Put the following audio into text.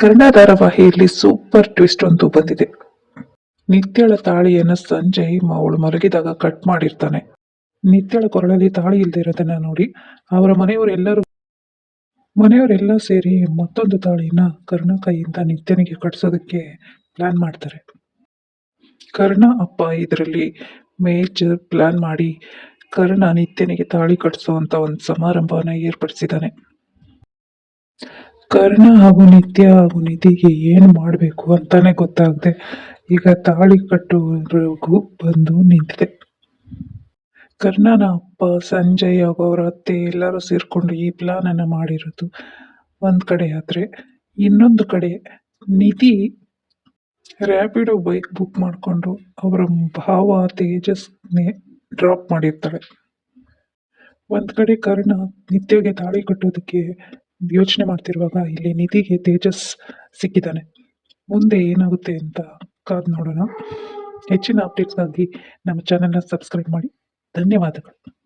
Kannada ಧಾರಾವಾಹಿಯಲ್ಲಿ super twist ಒಂದು ಬಂದಿದೆ. ನಿತ್ಯಳ ತಾಳಿಯನ್ನು ಸಂಜಯ್ ಅವಳು ಮಲಗಿದಾಗ ಕಟ್ ಮಾಡಿರ್ತಾನೆ. ನಿತ್ಯಳ ಕೊರಳಲ್ಲಿ ತಾಳಿ ಇಲ್ಲದೆ ಇರೋದನ್ನ ನೋಡಿ ಅವರ ಮನೆಯವರೆಲ್ಲರೂ ಮನೆಯವರೆಲ್ಲ ಸೇರಿ ಮತ್ತೊಂದು ತಾಳಿನ ಕರ್ಣ ಕೈಯಿಂದ ನಿತ್ಯನಿಗೆ ಕಟ್ಸೋದಕ್ಕೆ ಪ್ಲಾನ್ ಮಾಡ್ತಾರೆ. ಕರ್ಣ, ಅಪ್ಪ ಇದರಲ್ಲಿ ಮೇಜರ್ ಪ್ಲಾನ್ ಮಾಡಿ ಕರ್ಣ ನಿತ್ಯನಿಗೆ ತಾಳಿ ಕಟ್ಸುವಂತ ಒಂದು ಸಮಾರಂಭವನ್ನ ಏರ್ಪಡಿಸಿದ್ದಾನೆ. ಕರ್ಣ ಹಾಗೂ ನಿತ್ಯ ಹಾಗೂ ನಿಧಿಗೆ ಏನು ಮಾಡಬೇಕು ಅಂತಾನೆ ಗೊತ್ತಾಗದೆ ಈಗ ತಾಳಿ ಕಟ್ಟುವವರೆಗೂ ಬಂದು ನಿಂತಿದೆ. ಕರ್ಣನ ಅಪ್ಪ, ಸಂಜಯ್ ಹಾಗೂ ಅವರ ಅತ್ತೆ ಎಲ್ಲರೂ ಸೇರ್ಕೊಂಡು ಈ ಪ್ಲಾನ್ ಅನ್ನ ಮಾಡಿರೋದು ಒಂದು ಕಡೆ ಆದರೆ ಇನ್ನೊಂದು ಕಡೆ ನಿಧಿ ರ್ಯಾಪಿಡೋ ಬೈಕ್ ಬುಕ್ ಮಾಡಿಕೊಂಡು ಅವರ ಭಾವ, ತೇಜಸ್ನೇ ಡ್ರಾಪ್ ಮಾಡಿರ್ತಾಳೆ. ಒಂದು ಕಡೆ ಕರ್ಣ ನಿತ್ಯಗೆ ತಾಳಿ ಕಟ್ಟೋದಕ್ಕೆ ಯೋಚನೆ ಮಾಡ್ತಿರುವಾಗ ಇಲ್ಲಿ ನಿಧಿಗೆ ತೇಜಸ್ ಸಿಕ್ಕಿದ್ದಾನೆ. ಮುಂದೆ ಏನಾಗುತ್ತೆ ಅಂತ ಕಾದು ನೋಡೋಣ. ಹೆಚ್ಚಿನ ಅಪ್ಡೇಟ್ಸ್ಗಾಗಿ ನಮ್ಮ ಚಾನೆಲ್ನ ಸಬ್ಸ್ಕ್ರೈಬ್ ಮಾಡಿ. ಧನ್ಯವಾದಗಳು.